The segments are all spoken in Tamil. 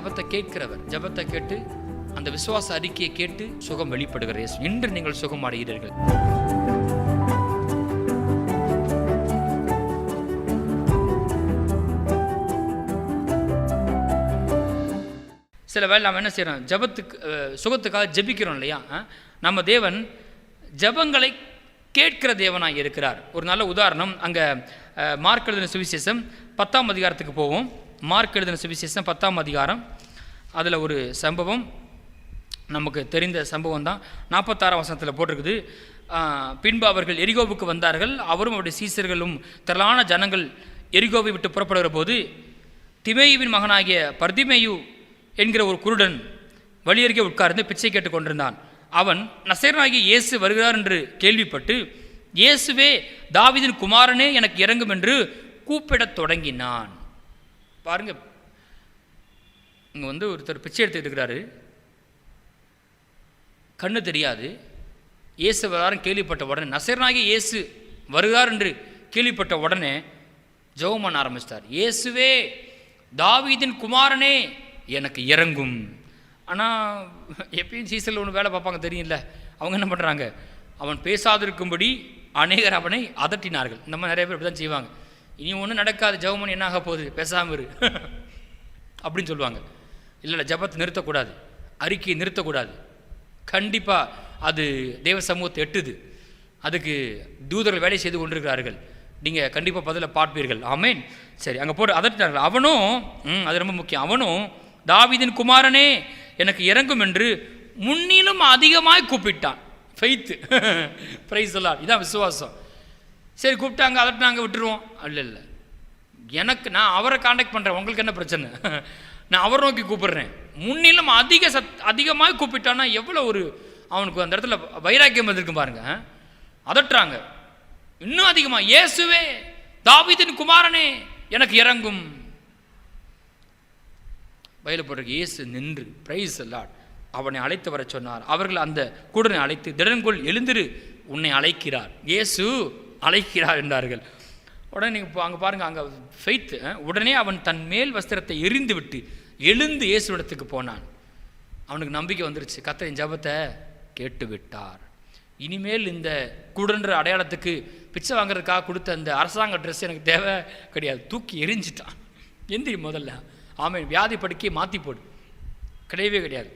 கேட்கிறவர் ஜெபத்தை கேட்டு அந்த விசுவாச அறிக்கையை கேட்டு சுகம் வெளிப்படுகிற இயேசு. இன்று நீங்கள் சுகம் அடைகிறீர்கள். சில வேலை நம்ம என்ன செய்கிறோம் ஜெபத்துக்கு சுகத்துக்காக ஜெபிக்கிறோம் இல்லையா? நம்ம தேவன் ஜெபங்களை கேட்கிற தேவனாய் இருக்கிறார். ஒரு நல்ல உதாரணம் அங்கே மார்க்கெழுதின சுவிசேஷம் பத்தாம் அதிகாரத்துக்கு போவோம். மார்க் எழுதின சுவிசேஷம் பத்தாம் அதிகாரம். அதில் ஒரு சம்பவம் நமக்கு தெரிந்த சம்பவம் தான். நாற்பத்தாறாம் வசனத்தில் போட்டிருக்குது. பின்பு அவர்கள் எரிகோவுக்கு வந்தார்கள். அவரும் அவருடைய சீசர்களும் திரளான ஜனங்கள் எரிகோவை விட்டு புறப்படுகிற போது திமேயுவின் மகனாகிய பர்திமேயு என்கிற ஒரு குருடன் வழியருகே உட்கார்ந்து பிச்சை கேட்டு கொண்டிருந்தான். அவன் நசேரனாகிய இயேசு வருகிறார் என்று கேள்விப்பட்டு இயேசுவே தாவிதின் குமாரனே எனக்கு இறங்கும் என்று கூப்பிடத் தொடங்கினான். பாருங்க. இங்கே வந்து ஒருத்தர் பிச்சை எடுத்துக்கிட்டு இருக்கிறாரு. கண்ணு தெரியாது. இயேசு வராரும் கேள்விப்பட்ட உடனே நசரனாகிய இயேசு வருகிறார் என்று கேள்விப்பட்ட உடனே ஜெபம் பண்ண ஆரம்பிச்சிட்டார். இயேசுவே தாவீதின் குமாரனே எனக்கு இறங்கும். ஆனால் எப்பயும் சீசனில் ஒன்று வேலை பார்ப்பாங்க தெரியும்ல. அவங்க என்ன பண்ணுறாங்க அவன் பேசாதிருக்கும்படி அநேகர் அவனை அதட்டினார்கள். இந்த மாதிரி நிறைய பேர் இப்படி தான் செய்வாங்க. இனி ஒன்றும் நடக்காது ஜெபம் என்ன ஆக போகுது? பேசாமல் இரு. அப்படின்னு சொல்லுவாங்க. இல்லை இல்லை ஜபத்தை நிறுத்தக்கூடாது. அறிக்கையை நிறுத்தக்கூடாது. கண்டிப்பாக அது தெய்வ சமூகத்தை எட்டுது. அதுக்கு தூதர்கள் வேலை செய்து கொண்டிருக்கிறார்கள். நீங்கள் கண்டிப்பாக பதில பார்ப்பீர்கள். ஆமேன். சரி அங்கே போட்டு அதட்டார்கள் அவனும் ம், அது ரொம்ப முக்கியம். அவனும் தாவிதின் குமாரனே எனக்கு இறங்கும் என்று முன்னிலும் அதிகமாய் கூப்பிட்டான். ஃபெய்த்து ப்ரைஸ் சொல்லார் இதான் விசுவாசம். சரி கூப்பிட்டாங்க அதட்டினாங்க விட்டுருவோம். இல்லை இல்லை. எனக்கு நான் அவரை காண்டாக்ட் பண்ணுறேன் உங்களுக்கு என்ன பிரச்சனை? நான் அவரை நோக்கி கூப்பிடுறேன். முன்னிலும் அதிக சத் அதிகமாக கூப்பிட்டான்னா எவ்வளோ ஒரு அவனுக்கு அந்த இடத்துல வைராக்கியம் வந்திருக்கும் பாருங்க. அதட்டுறாங்க. இன்னும் அதிகமாக இயேசுவே தாவிதின் குமாரனே எனக்கு இறங்கும். வயல போட்டிருக்கு இயேசு நின்று பிரைஸ் லாட் அவனை அழைத்து வரச் சொன்னார். அவர்கள் அந்த கூடனை அழைத்து திடன்கொள் எழுந்திரு உன்னை அழைக்கிறார். இயேசு அழைக்கிறார் என்றார்கள். உடனே நீங்கள் அங்கே பாருங்கள் அங்கே ஃபெய்த்து உடனே அவன் தன் மேல் வஸ்திரத்தை எரிந்து விட்டு எழுந்து இயேசுவிடத்துக்கு போனான். அவனுக்கு நம்பிக்கை வந்துருச்சு. கத்தரின் ஜபத்தை கேட்டு விட்டார் இனிமேல் இந்த குடன்ற அடையாளத்துக்கு பிச்சை வாங்குறதுக்காக கொடுத்த அந்த அரசாங்க ட்ரெஸ் எனக்கு தேவை கிடையாது. தூக்கி எரிஞ்சிட்டான். எந்திரி முதல்ல? ஆமாம் வியாதி படுக்கையை மாற்றி போடு. கிடையவே கிடையாது.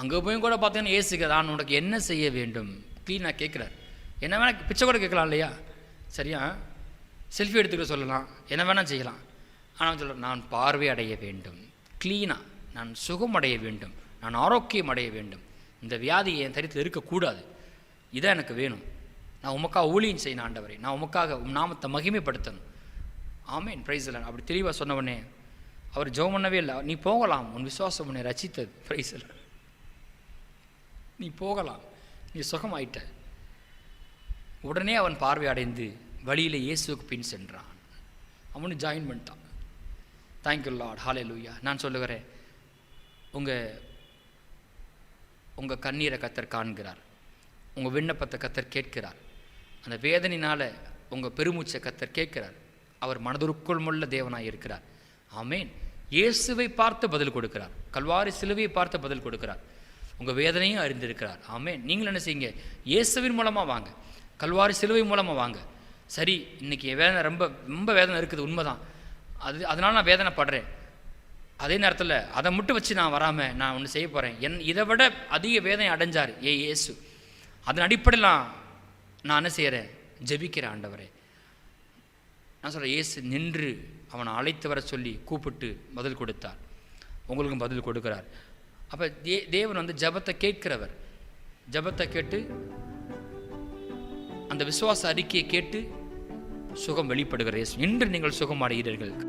அங்கே போய் கூட பார்த்தீங்கன்னா ஏசுக நான் உனக்கு என்ன செய்ய வேண்டும்? க்ளீனாக கேட்குறாரு. என்ன வேணால் பிச்சை கூட கேட்கலாம் இல்லையா? சரியா? செல்ஃபி எடுத்துக்க சொல்லலாம். என்ன வேணால் செய்யலாம். ஆனால் சொல்ல நான் பார்வை அடைய வேண்டும். க்ளீனாக நான் சுகம் அடைய வேண்டும். நான் ஆரோக்கியம் அடைய வேண்டும். இந்த வியாதி என் தரித்தில் இருக்கக்கூடாது. இதான் எனக்கு வேணும். நான் உமக்காக ஊழியம் செய்யணும் ஆண்டவரை. நான் உமக்காக உம் நாமத்தை மகிமைப்படுத்தணும். ஆமேன். பிரைஸ் இல்லை அப்படி தெளிவாக சொன்னவனே அவர் ஜெபம் பண்ணவே இல்லை. நீ போகலாம். உன் விசுவாசம் உன்னை ரசித்தது. ப்ரைஸ் இல்லை நீ போகலாம். நீ சுகமாயிட்ட. உடனே அவன் பார்வை அடைந்து வழியில் இயேசுவுக்கு பின் சென்றான். அவனு ஜாயின் பண்ணிட்டான். தேங்க்யூ லார்ட் ஹாலே லூயா நான் சொல்லுகிறேன் உங்கள் உங்கள் கண்ணீரை கத்தர் காண்கிறார். உங்கள் விண்ணப்பத்தை கத்தர் கேட்கிறார். அந்த வேதனையினால் உங்கள் பெருமூச்சை கத்தர் கேட்கிறார். அவர் மனதுருக்குள்முள்ள முள்ள தேவனாய் இருக்கிறார். ஆமேன். இயேசுவை பார்த்து பதில் கொடுக்கிறார். கல்வாரி சிலுவையை பார்த்து பதில் கொடுக்கிறார். உங்கள் வேதனையும் அறிந்திருக்கிறார். ஆமேன். நீங்கள் என்ன செய்யுங்க? இயேசுவின் மூலமாக வாங்க. கல்வாரி சிலுவை மூலமாக வாங்க. சரி இன்றைக்கி வேதனை ரொம்ப ரொம்ப வேதனை இருக்குது உண்மை தான் அது அதனால் நான் வேதனைப்படுறேன். அதே நேரத்தில் அதை மட்டும் வச்சு நான் வராமல் நான் ஒன்று செய்ய போகிறேன் என் இதை விட அதிக வேதனை அடைஞ்சார் ஏ இயேசு. அதன் அடிப்படையில் நான் என்ன செய்கிறேன் ஜெபிக்கிறேன் ஆண்டவரே. நான் சொல்கிறேன் இயேசு நின்று அவனை அழைத்து வர சொல்லி கூப்பிட்டு பதில் கொடுத்தார். உங்களுக்கும் பதில் கொடுக்கிறார். அப்போ தே தேவன் வந்து ஜெபத்தை கேட்கிறவர். ஜெபத்தை கேட்டு அந்த விசுவாச அறிக்கையை கேட்டு சுகம் வெளிப்படுகிற இயேசு. இன்று நீங்கள் சுகமாடுகிறீர்கள்.